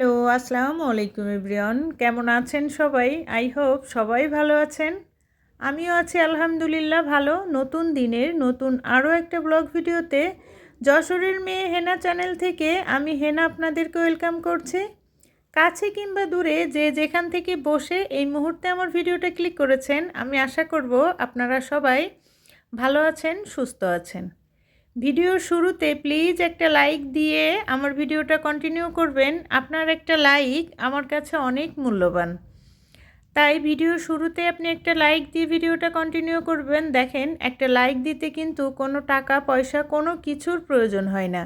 Hello, আসসালামু আলাইকুম ইব্রিয়ন কেমন আছেন সবাই? আই হোপ সবাই ভালো আছেন। আমিও আছি আলহামদুলিল্লাহ ভালো। নতুন দিনের, নতুন আরও একটা ব্লগ ভিডিওতে যশোরের মেয়ে হেনা চ্যানেল থেকে আমি হেনা আপনাদেরকে ওয়েলকাম করছি। কাছে কিংবা দূরে যে যেখান থেকে বসে এই মুহূর্তে আমার ভিডিওটা ক্লিক করেছেন, আমি আশা করব আপনারা সবাই ভালো আছেন, সুস্থ আছেন। ভিডিওর শুরুতে প্লিজ একটা লাইক দিয়ে আমার ভিডিওটা কন্টিনিউ করবেন। আপনার একটা লাইক আমার কাছে অনেক মূল্যবান। তাই ভিডিও শুরুতে আপনি একটা লাইক দিয়ে ভিডিওটা কন্টিনিউ করবেন। দেখেন, একটা লাইক দিতে কিন্তু কোনো টাকা, পয়সা, কোনো কিছুর প্রয়োজন হয় না।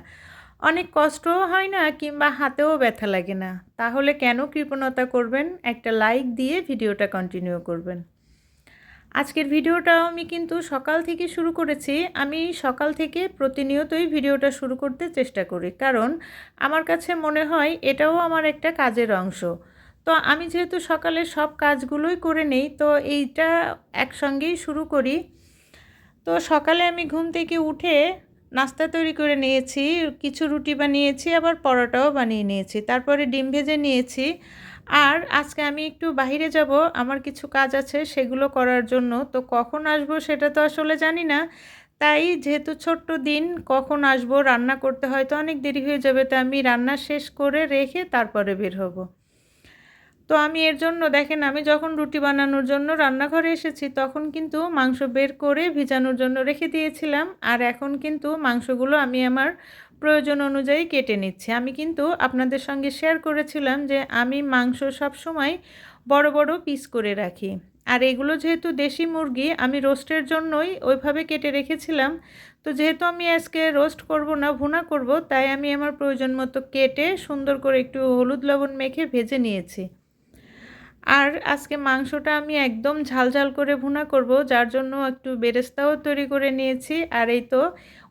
অনেক কষ্টও হয় না কিংবা হাতেও ব্যথা লাগে না। তাহলে কেন কৃপণতা করবেন? একটা লাইক দিয়ে ভিডিওটা কন্টিনিউ করবেন। আজকের ভিডিওটাও আমি কিন্তু সকাল থেকে শুরু করেছি। আমি সকাল থেকে প্রতিনিয়তই ভিডিওটা শুরু করতে চেষ্টা করি। কারণ আমার কাছে মনে হয় এটাও আমার একটা কাজের অংশ। তো আমি যেহেতু সকালে সব কাজগুলোই করে নেই, তো এইটা একসঙ্গেই শুরু করি। তো সকালে আমি ঘুম থেকে উঠে নাস্তা তৈরি করে নিয়েছি, কিছু রুটি বানিয়েছি, আবার পরোটাও বানিয়ে নিয়েছি। তারপরে ডিম ভেজে নিয়েছি। আর আজকে আমি একটু বাহিরে যাব, আমার কিছু কাজ আছে সেগুলো করার জন্য। তো কখন আসব সেটা তো আসলে জানি না। তাই যেহেতু ছোট্ট দিন, কখন আসব, রান্না করতে হয়তো অনেক দেরি হয়ে যাবে, তো আমি রান্না শেষ করে রেখে তারপরে বের হব। তো আমি এর জন্য, দেখেন, আমি যখন রুটি বানানোর জন্য রান্নাঘরে এসেছি, তখন কিন্তু মাংস বের করে ভিজানোর জন্য রেখে দিয়েছিলাম। আর এখন কিন্তু মাংসগুলো আমি আমার প্রয়োজন অনুযায়ী কেটে নিচ্ছি। আমি কিন্তু আপনাদের সঙ্গে শেয়ার করেছিলাম যে আমি মাংস সব সময় বড় বড় পিস করে রাখি। আর এগুলো যেহেতু দেশি মুরগি, আমি রোস্টের জন্যই ওইভাবে কেটে রেখেছিলাম। তো যেহেতু আমি আজকে রোস্ট করব না, ভুনা করব, তাই আমি আমার প্রয়োজন মতো কেটে সুন্দর করে একটু হলুদ লবণ মেখে ভেজে নিয়েছি। আর আজকে মাংসটা আমি একদম ঝাল ঝাল করে ভুনা করব, যার জন্য একটু বেরেস্তাও তৈরি করে নিয়েছি। আর এই তো,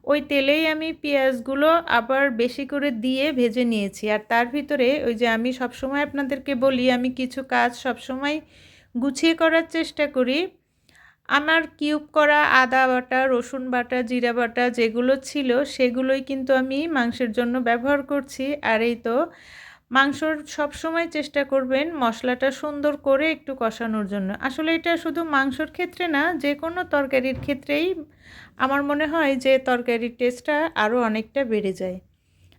ওই তেলেই আমি পেঁয়াজগুলো আবার বেশি করে দিয়ে ভেজে নিয়েছি। আর তার ভিতরে ওই যে আমি সবসময় আপনাদেরকে বলি, আমি কিছু কাজ সবসময় গুছিয়ে করার চেষ্টা করি। আমার কিউব করা আদা বাটা, রসুন বাটা, জিরা বাটা যেগুলো ছিল, সেগুলোই কিন্তু আমি মাংসের জন্য ব্যবহার করছি। আর এই তো মাংসর সব সময় চেষ্টা করবেন মশলাটা সুন্দর করে একটু কষানোর জন্য। আসলে এটা শুধু মাংসর ক্ষেত্রে না যে কোনো তরকারির ক্ষেত্রেই আমার মনে হয় যে তরকারির টেস্টটা আরও অনেকটা বেড়ে যায়।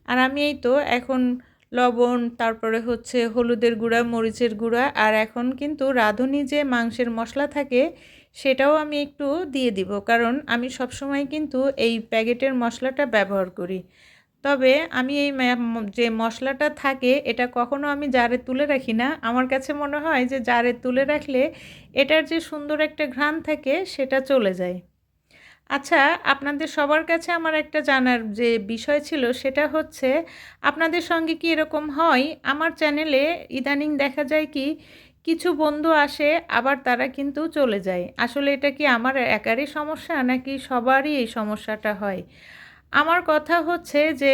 আর আমি এই তো এখন লবণ, তারপরে হচ্ছে হলুদের গুঁড়া, মরিচের গুঁড়া, আর এখন কিন্তু রাঁধুনি যে মাংসের মশলা থাকে সেটাও আমি একটু দিয়ে দিব। কারণ আমি সবসময় কিন্তু এই প্যাকেটের মশলাটা ব্যবহার করি। তবে আমি এই যে মশলাটা থাকে এটা কখনো আমি জারে তুলে রাখি না। আমার কাছে মনে হয় যে জারে তুলে রাখলে এটার যে সুন্দর একটা ঘ্রাণ থাকে সেটা চলে যায়। আচ্ছা আপনাদের সবার কাছে আমার একটা জানার যে বিষয় ছিল সেটা হচ্ছে, আপনাদের সঙ্গে কি এরকম হয়? আমার চ্যানেলে ইদানিং দেখা যায় কি, কিছু বন্ধু আসে, আবার তারা কিন্তু চলে যায়। আসলে এটা কি আমার একারই সমস্যা নাকি সবারই এই সমস্যাটা হয়? আমার কথা হচ্ছে যে,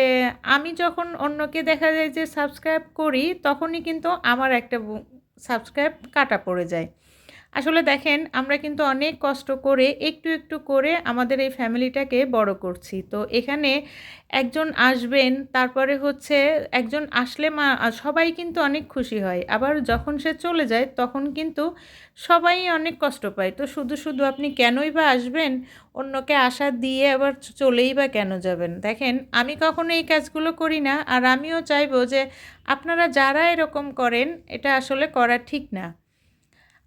আমি যখন অন্যকে দেখা যায় যে সাবস্ক্রাইব করি, তখনই কিন্তু আমার একটা সাবস্ক্রাইব কাটা পড়ে যায়। আসলে দেখেন, আমরা কিন্তু অনেক কষ্ট করে, একটু একটু করে আমাদের এই ফ্যামিলিটাকে বড় করছি। তো এখানে একজন আসবেন, তারপরে হচ্ছে একজন আসলে মা, সবাই কিন্তু অনেক খুশি হয়। আবার যখন সে চলে যায়, তখন কিন্তু সবাই অনেক কষ্ট পায়। তো শুধু শুধু আপনি কেনই বা আসবেন? অন্যকে আশা দিয়ে আবার চলেই বা কেন যাবেন? দেখেন, আমি কখনো এই কাজগুলো করি না। আর আমিও চাইব যে, আপনারা যারা এরকম করেন, এটা আসলে করা ঠিক না।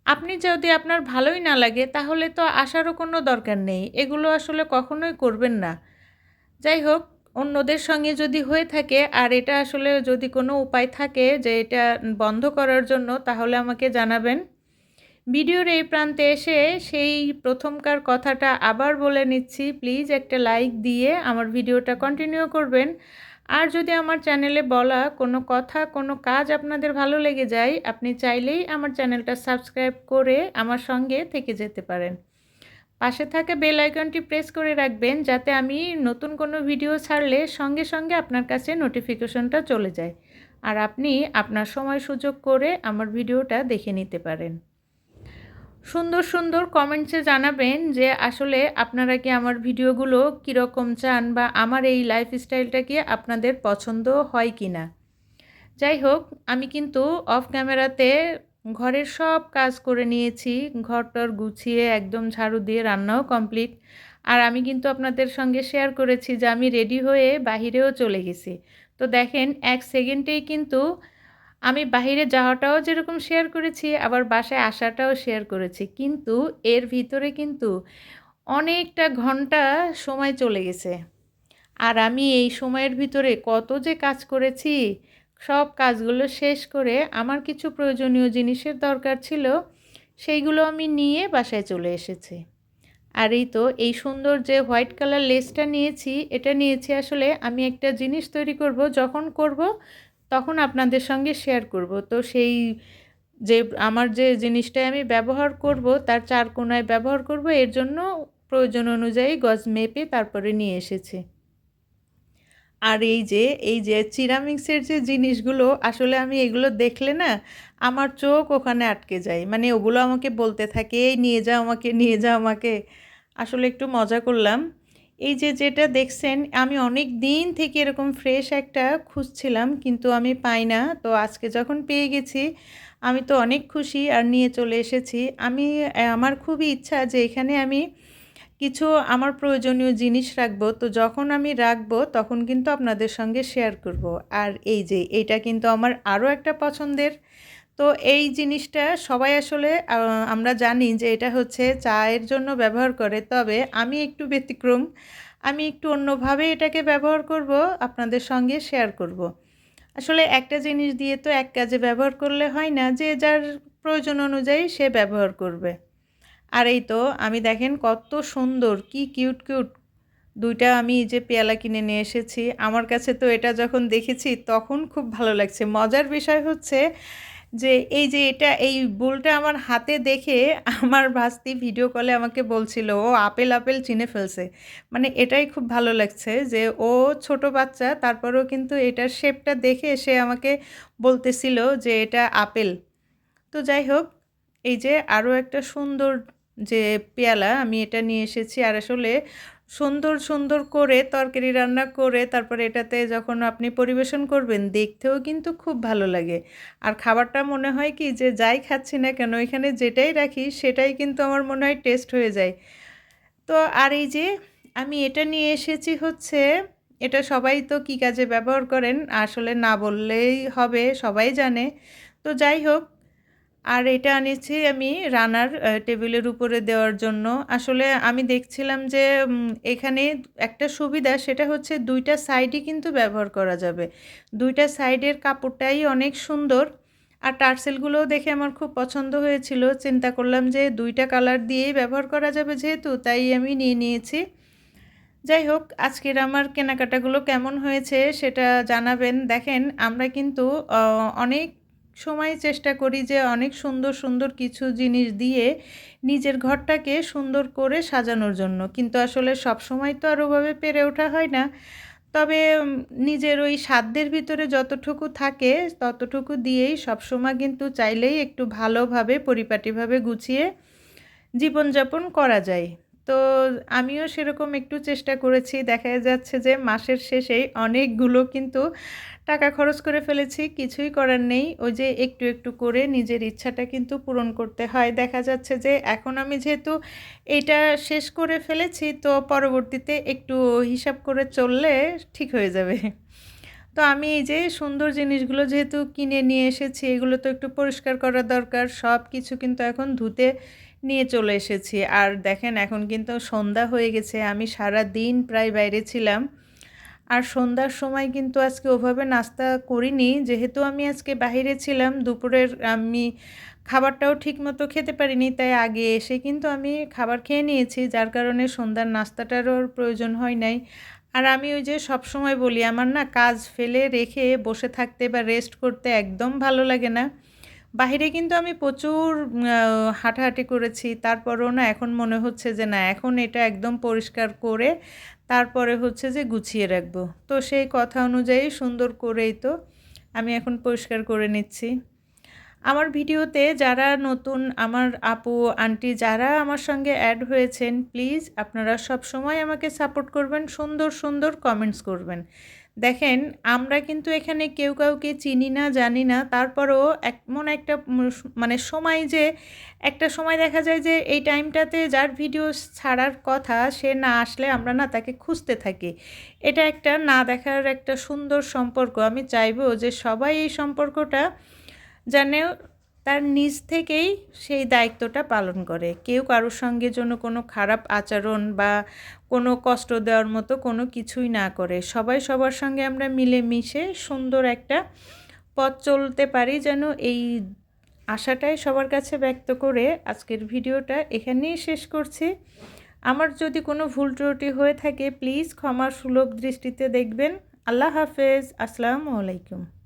আপনি যদি আপনার ভালোই না লাগে, তাহলে তো আসারও কোনো দরকার নেই। এগুলো আসলে কখনোই করবেন না। যাই হোক, অন্যদের সঙ্গে যদি হয়ে থাকে, আর এটা আসলে যদি কোনো উপায় থাকে যে এটা বন্ধ করার জন্য, তাহলে আমাকে জানাবেন। ভিডিওর এই প্রান্তে এসে সেই প্রথমকার কথাটা আবার বলে নিচ্ছি। প্লিজ একটা লাইক দিয়ে আমার ভিডিওটা কন্টিনিউ করবেন। আর যদি আমার চ্যানেলে বলা কোনো কথা, কোনো কাজ আপনাদের ভালো লেগে যায়, আপনি চাইলেই আমার চ্যানেলটা সাবস্ক্রাইব করে আমার সঙ্গে থেকে যেতে পারেন। পাশে থাকা বেল আইকনটি প্রেস করে রাখবেন যাতে আমি নতুন কোনো ভিডিও ছাড়লে সঙ্গে সঙ্গে আপনার কাছে নোটিফিকেশনটা চলে যায়। আর আপনি আপনার সময় সুযোগ করে আমার ভিডিওটা দেখে নিতে পারেন। সুন্দর সুন্দর কমেন্টসে জানাবেন যে আসলে আপনারা কি আমার ভিডিওগুলো কীরকম চান বা আমার এই লাইফস্টাইলটা কি আপনাদের পছন্দ হয় কি না? যাই হোক, আমি কিন্তু অফ ক্যামেরাতে ঘরের সব কাজ করে নিয়েছি, ঘরটর গুছিয়ে একদম ঝাড়ু দিয়ে রান্নাও কমপ্লিট আর আমি কিন্তু আপনাদের সঙ্গে শেয়ার করেছি যে আমি রেডি হয়ে বাহিরেও চলে গেছি। তো দেখেন, এক সেকেন্ডেই কিন্তু আমি বাহিরে যাওয়াটাও যেরকম শেয়ার করেছি, আবার বাসায় আসাটাও শেয়ার করেছি। কিন্তু এর ভিতরে কিন্তু অনেকটা ঘণ্টা সময় চলে গেছে। আর আমি এই সময়ের ভিতরে কত যে কাজ করেছি, সব কাজগুলো শেষ করে আমার কিছু প্রয়োজনীয় জিনিসের দরকার ছিল, সেইগুলো আমি নিয়ে বাসায় চলে এসেছি। আর এই তো, এই সুন্দর যে হোয়াইট কালার লেসটা নিয়েছি, এটা নিয়েছি আসলে আমি একটা জিনিস তৈরি করব, যখন করব তখন আপনাদের সঙ্গে শেয়ার করব। তো সেই যে, আমার যে জিনিসটা আমি ব্যবহার করব, তার চার কোনায় ব্যবহার করব, এর জন্য প্রয়োজন অনুযায়ী গজ মেপে তারপরে নিয়ে এসেছি। আর এই যে এই যে চিরামিক্সের যে জিনিসগুলো, আসলে আমি এগুলো দেখলে না, আমার চোখ ওখানে আটকে যায়। মানে ওগুলো আমাকে বলতে থাকে, এই নিয়ে যাও আমাকে, নিয়ে যাও আমাকে। আসলে একটু মজা করলাম। এই যে যেটা দেখছেন, আমি অনেক দিন থেকে এরকম ফ্রেশ একটা খুঁজছিলাম, কিন্তু আমি পাই না। তো আজকে যখন পেয়ে গেছি, আমি তো অনেক খুশি আর নিয়ে চলে এসেছি। আমি আমার খুবই ইচ্ছা যে এখানে আমি কিছু আমার প্রয়োজনীয় জিনিস রাখব। তো যখন আমি রাখব, তখন কিন্তু আপনাদের সঙ্গে শেয়ার করব। আর এই যে এইটা কিন্তু আমার আরও একটা পছন্দের তো এই জিনিসটা সবাই আসলে আমরা জানি যে এটা হচ্ছে চায়ের জন্য ব্যবহার করে। তবে আমি একটু ব্যতিক্রম। আমি একটু অন্যভাবে এটাকে ব্যবহার করব, আপনাদের সঙ্গে শেয়ার করব। আসলে একটা জিনিস দিয়ে তো এক কাজে ব্যবহার করলে হয় না, যে যার প্রয়োজন অনুযায়ী সে ব্যবহার করবে। আর এই তো, আমি দেখেন কত সুন্দর, কি কিউট কিউট। দুইটা আমি যে পেয়ালা কিনে নিয়ে এসেছি। আমার কাছে তো এটা যখন দেখেছি, তখন খুব ভালো লাগছে। মজার বিষয় হচ্ছে যে এই যে এটা, এই বুলটা আমার হাতে দেখে আমার ভাস্তি ভিডিও কলে আমাকে বলছিল, ও আপেল আপেল চিনে ফেলছে। মানে এটাই খুব ভালো লাগছে যে ও ছোট বাচ্চা, তারপরেও কিন্তু এটার শেপটা দেখে সে আমাকে বলতেছিল যে এটা আপেল। তো যাই হোক, এই যে আরও একটা সুন্দর যে পেয়ালা আমি এটা নিয়ে এসেছি। আর আসলে সুন্দর সুন্দর করে তরকারি রান্না করে তারপরে এটাতে যখন আপনি পরিবেশন করবেন, দেখতেও কিন্তু খুব ভালো লাগে। আর খাবারটা মনে হয় কি যে যাই খাচ্ছি না কেন, এখানে যেটাই রাখি সেটাই কিন্তু আমার মনে হয় টেস্ট হয়ে যায়। তো আর এই যে আমি এটা নিয়ে এসেছি হচ্ছে, এটা সবাই তো কী কাজে ব্যবহার করেন আসলে না বললেই হবে, সবাই জানে। তো যাই হোক আর এটা আনিছি আমি রানার টেবিলের উপরে দেওয়ার জন্য। আসলে আমি দেখছিলাম যে এখানে একটা সুবিধা সেটা হচ্ছে দুইটা সাইডই কিন্তু ব্যবহার করা যাবে। দুইটা সাইডের কাপড়টাই অনেক সুন্দর। আর টার্সেলগুলোও দেখে আমার খুব পছন্দ হয়েছিল। চিন্তা করলাম যে দুইটা কালার দিয়েই ব্যবহার করা যাবে যেহেতু, তাই আমি নিয়ে নিয়েছি। যাই হোক, আজকের আমার কেনাকাটাগুলো কেমন হয়েছে সেটা জানাবেন। দেখেন, আমরা কিন্তু অনেক সময় চেষ্টা করি যে অনেক সুন্দর সুন্দর কিছু জিনিস দিয়ে নিজের ঘরটাকে সুন্দর করে সাজানোর জন্য। কিন্তু আসলে সব সময় তো আর ওভাবে পেরে ওঠা হয় না। তবে নিজের ওই সাধ্যের ভিতরে যতটুকু থাকে, ততটুকু দিয়েই সবসময় কিন্তু চাইলেই একটু ভালোভাবে, পরিপাটিভাবে গুছিয়ে জীবনযাপন করা যায়। তো আমিও সেরকম একটু চেষ্টা করেছি। দেখা যাচ্ছে যে মাসের শেষেই অনেকগুলো কিন্তু টাকা খরচ করে ফেলেছি, কিছুই করার নেই। ওই যে একটু একটু করে নিজের ইচ্ছাটা কিন্তু পূরণ করতে হয়। দেখা যাচ্ছে যে এখন আমি যেহেতু এইটা শেষ করে ফেলেছি, তো পরবর্তীতে একটু হিসাব করে চললে ঠিক হয়ে যাবে। তো আমি এই যে সুন্দর জিনিসগুলো যেহেতু কিনে নিয়ে এসেছি, এগুলো তো একটু পরিষ্কার করা দরকার। সব কিছু কিন্তু এখন ধুতে নিয়ে চলে এসেছি। আর দেখেন এখন কিন্তু সন্ধ্যা হয়ে গেছে, আমি সারা দিন প্রায় বাইরে ছিলাম। আর সন্ধ্যার সময় কিন্তু আজকে ওভাবে নাস্তা করিনি। যেহেতু আমি আজকে বাহিরে ছিলাম, দুপুরের আমি খাবারটাও ঠিক মতো খেতে পারিনি, তাই আগে এসে কিন্তু আমি খাবার খেয়ে নিয়েছি, যার কারণে সন্ধ্যার নাস্তাটারও প্রয়োজন হয় নাই। আর আমি ওই যে সব সময় বলি, আমার না কাজ ফেলে রেখে বসে থাকতে বা রেস্ট করতে একদম ভালো লাগে না। বাহিরে কিন্তু আমি প্রচুর হাঁটাহাঁটি করেছি, তারপরেও না এখন মনে হচ্ছে যে না, এখন এটা একদম পরিষ্কার করে তারপরে হচ্ছে যে গুছিয়ে রাখব। তো সেই কথা অনুযায়ী সুন্দর করেই তো আমি এখন পরিষ্কার করে নিচ্ছি। আমার ভিডিওতে যারা নতুন, আমার আপু, আন্টি যারা আমার সঙ্গে অ্যাড হয়েছেন প্লিজ আপনারা সব সময় আমাকে সাপোর্ট করবেন, সুন্দর সুন্দর কমেন্টস করবেন। দেখেন, আমরা কিন্তু এখানে কেউ কাউকে চিনি না, জানি না। তারপরও এমন একটা মানে সময় যে, একটা সময় দেখা যায় যে, এই টাইমটাতে যার ভিডিও ছাড়ার কথা, সে না আসলে আমরা না তাকে খুঁজতে থাকি। এটা একটা না দেখার একটা সুন্দর সম্পর্ক। আমি চাইব যে সবাই এই সম্পর্কটা যেন তার নিজ থেকেই সেই দায়িত্বটা পালন করে। কেউ কারোর সঙ্গে জন্য কোনো খারাপ আচরণ বা কোনো কষ্ট দেওয়ার মতো কোনো কিছুই না করে। সবাই সবার সঙ্গে আমরা মিলেমিশে সুন্দর একটা পথ চলতে পারি যেন এই আশাটাই সবার কাছে ব্যক্ত করে আজকের ভিডিওটা এখানেই শেষ করছি। আমার যদি কোনো ভুল ত্রুটি হয়ে থাকে প্লিজ ক্ষমা সুলভ দৃষ্টিতে দেখবেন। আল্লাহ হাফেজ। আসসালামু আলাইকুম।